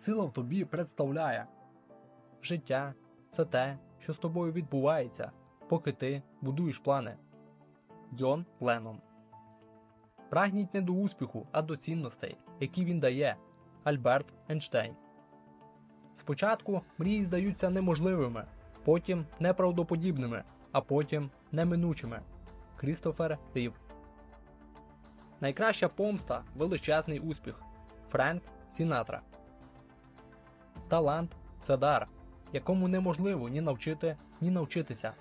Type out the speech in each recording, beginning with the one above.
сила в тобі представляє. Життя це те, що з тобою відбувається, поки ти будуєш плани. Джон Леннон Прагніть не до успіху, а до цінностей, які він дає. Альберт Ейнштейн Спочатку мрії здаються неможливими, потім неправдоподібними, а потім неминучими. Крістофер Рів Найкраща помста величезний успіх. Френк Сінатра Талант це дар, якому неможливо ні навчити, ні навчитися.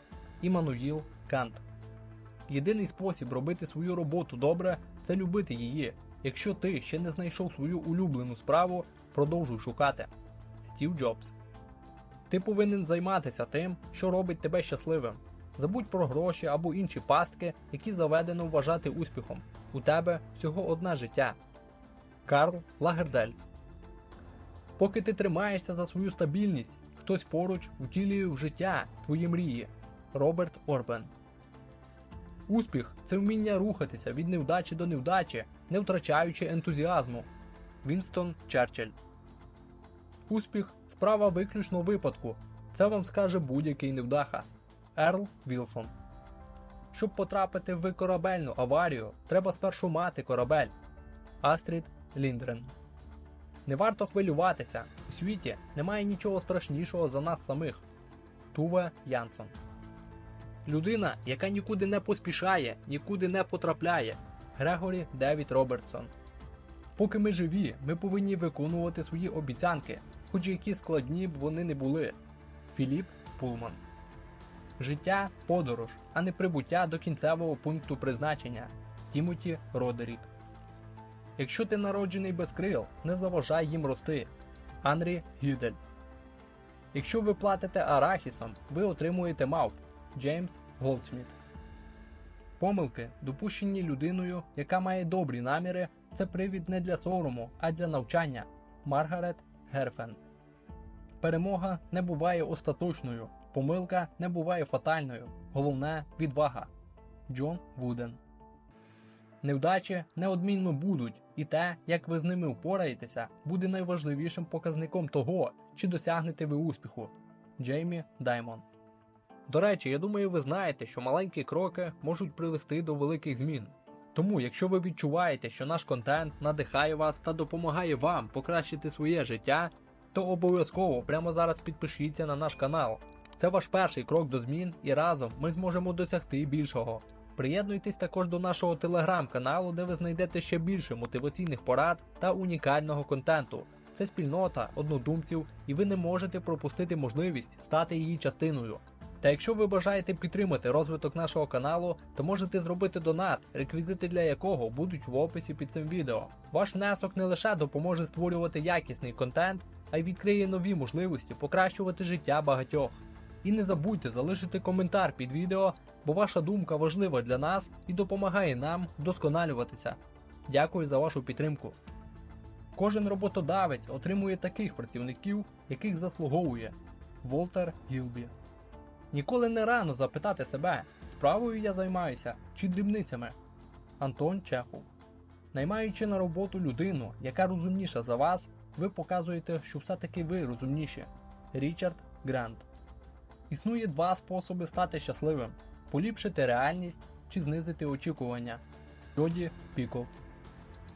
Іммануїл Кант Єдиний спосіб робити свою роботу добре це любити її. Якщо ти ще не знайшов свою улюблену справу, продовжуй шукати. Стів Джобс Ти повинен займатися тим, що робить тебе щасливим. Забудь про гроші або інші пастки, які заведено вважати успіхом. У тебе всього одне життя. Карл Лагердельф Поки ти тримаєшся за свою стабільність, хтось поруч втілює в життя твої мрії. Роберт Орбен Успіх це вміння рухатися від невдачі до невдачі, не втрачаючи ентузіазму. Вінстон Черчилль Успіх справа виключно випадку. Це вам скаже будь-який невдаха. Ерл Вілсон. Щоб потрапити в корабельну аварію, треба спершу мати корабель. Астрід Ліндрен. Не варто хвилюватися. У світі немає нічого страшнішого за нас самих. Туве Янсон. Людина, яка нікуди не поспішає, нікуди не потрапляє. Грегорі Девід Робертсон. Поки ми живі, ми повинні виконувати свої обіцянки, хоч які складні б вони не були. Філіп Пулман. Життя подорож, а не прибуття до кінцевого пункту призначення. Тімоті Родерік. Якщо ти народжений без крил, не заважай їм рости. Анрі Гідель. Якщо ви платите арахісом, ви отримуєте мавп. Джеймс Голдсміт. Помилки, допущені людиною, яка має добрі наміри, це привід не для сорому, а для навчання. Маргарет Герфен. Перемога не буває остаточною. Помилка не буває фатальною. Головне відвага. Джон Вуден. Невдачі неодмінно будуть, і те, як ви з ними впораєтеся, буде найважливішим показником того, чи досягнете ви успіху. Джеймі Даймон. До речі, я думаю, ви знаєте, що маленькі кроки можуть привести до великих змін. Тому, якщо ви відчуваєте, що наш контент надихає вас та допомагає вам покращити своє життя, то обов'язково прямо зараз підпишіться на наш канал. Це ваш перший крок до змін, і разом ми зможемо досягти більшого. Приєднуйтесь також до нашого телеграм-каналу, де ви знайдете ще більше мотиваційних порад та унікального контенту. Це спільнота однодумців, і ви не можете пропустити можливість стати її частиною. Та якщо ви бажаєте підтримати розвиток нашого каналу, то можете зробити донат, реквізити для якого будуть в описі під цим відео. Ваш внесок не лише допоможе створювати якісний контент, а й відкриє нові можливості покращувати життя багатьох. І не забудьте залишити коментар під відео, бо ваша думка важлива для нас і допомагає нам вдосконалюватися. Дякую за вашу підтримку. Кожен роботодавець отримує таких працівників, яких заслуговує. Волтер Гілбі Ніколи не рано запитати себе, справою я займаюся чи дрібницями. Антон Чехов. Наймаючи на роботу людину, яка розумніша за вас, ви показуєте, що все-таки ви розумніші. Річард Грант. Існує два способи стати щасливим: поліпшити реальність чи знизити очікування. Джоді Піколт.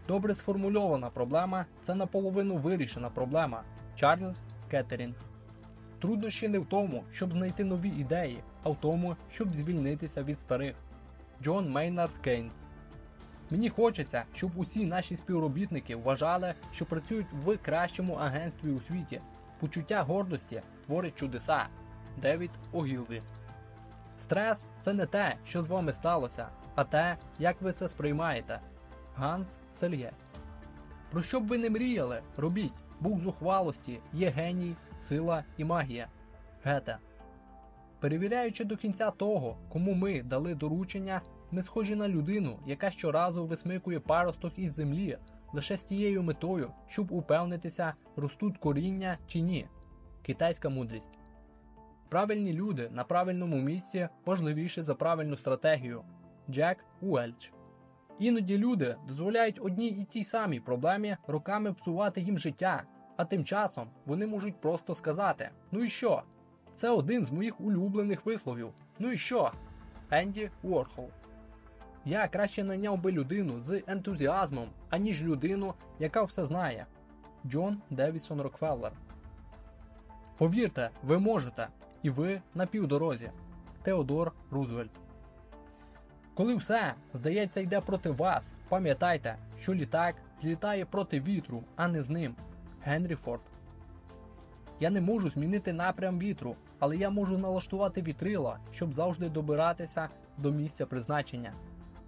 Добре сформульована проблема це наполовину вирішена проблема. Чарльз Кеттерінг. Труднощі не в тому, щоб знайти нові ідеї, а в тому, щоб звільнитися від старих. Джон Мейнард Кейнс. Мені хочеться, щоб усі наші співробітники вважали, що працюють в кращому агентстві у світі. Почуття гордості творить чудеса. Девід Огілві. Стрес це не те, що з вами сталося, а те, як ви це сприймаєте. Ганс Сельє. Про що б ви не мріяли, робіть. Бук зухвалості є геній, сила і магія. Гете. Перевіряючи до кінця того, кому ми дали доручення, ми схожі на людину, яка щоразу висмикує паросток із землі лише з тією метою, щоб упевнитися, ростуть коріння чи ні. Китайська мудрість. Правильні люди на правильному місці важливіше за правильну стратегію. Джек Уельч. Іноді люди дозволяють одній і тій самій проблемі роками псувати їм життя. А тим часом вони можуть просто сказати: Ну і що? Це один з моїх улюблених висловів. Ну і що? Енді Уорхол. Я краще найняв би людину з ентузіазмом, аніж людину, яка все знає. Джон Девісон Рокфеллер. Повірте, ви можете, і ви на півдорозі. Теодор Рузвельт. Коли все, здається, йде проти вас, пам'ятайте, що літак злітає проти вітру, а не з ним. Генрі Форд. Я не можу змінити напрям вітру, але я можу налаштувати вітрила, щоб завжди добиратися до місця призначення.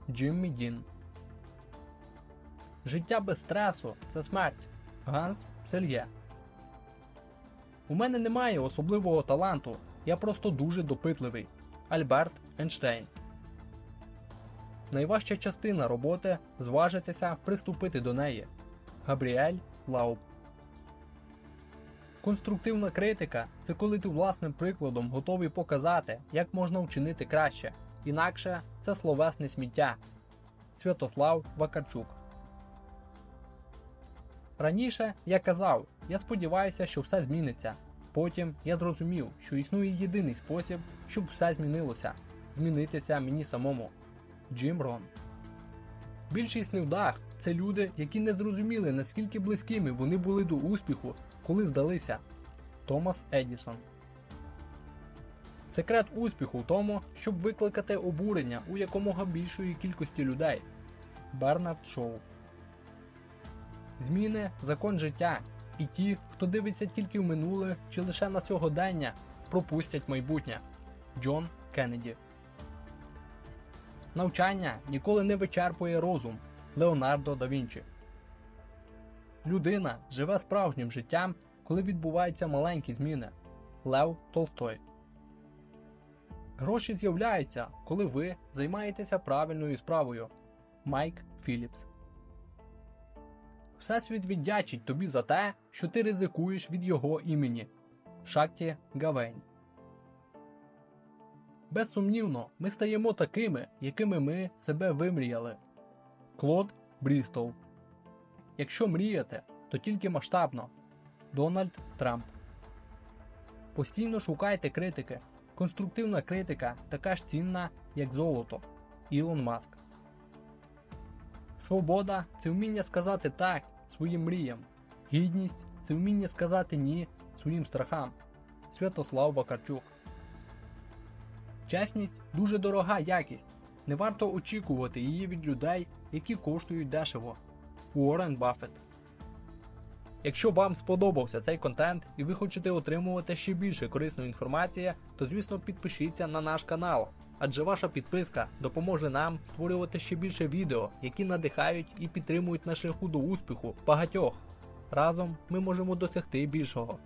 Джиммі Дін. Життя без стресу це смерть. Ганс Сельє. У мене немає особливого таланту. Я просто дуже допитливий. Альберт Ейнштейн. Найважча частина роботи зважитися приступити до неї. Габріель Лауб. Конструктивна критика це коли ти власним прикладом готовий показати, як можна вчинити краще. Інакше це словесне сміття. Святослав Вакарчук. Раніше я казав, я сподіваюся, що все зміниться. Потім я зрозумів, що існує єдиний спосіб, щоб все змінилося змінитися мені самому. Джим Рон. Більшість невдах це люди, які не зрозуміли, наскільки близькими вони були до успіху, коли здалися. Томас Едісон. Секрет успіху в тому, щоб викликати обурення у якомога більшої кількості людей. Бернард Шоу. Зміни закон життя. І ті, хто дивиться тільки в минуле чи лише на сьогодення, пропустять майбутнє. Джон Кеннеді. Навчання ніколи не вичерпує розум. Леонардо да Вінчі. Людина живе справжнім життям, коли відбуваються маленькі зміни. Лев Толстой. Гроші з'являються, коли ви займаєтеся правильною справою. Майк Філіпс. Всесвіт віддячить тобі за те, що ти ризикуєш від його імені. Шакті Гавейн. Безсумнівно, ми стаємо такими, якими ми себе вимріяли. Клод Брістол. Якщо мріяти, то тільки масштабно. Дональд Трамп. Постійно шукайте критики. Конструктивна критика така ж цінна, як золото. Ілон Маск. Свобода це вміння сказати так своїм мріям. Гідність це вміння сказати ні своїм страхам. Святослав Вакарчук. Чесність дуже дорога якість. Не варто очікувати її від людей, які коштують дешево. Уоррен Баффет. Якщо вам сподобався цей контент і ви хочете отримувати ще більше корисної інформації, то звісно підпишіться на наш канал, адже ваша підписка допоможе нам створювати ще більше відео, які надихають і підтримують на шляху до успіху багатьох. Разом ми можемо досягти більшого.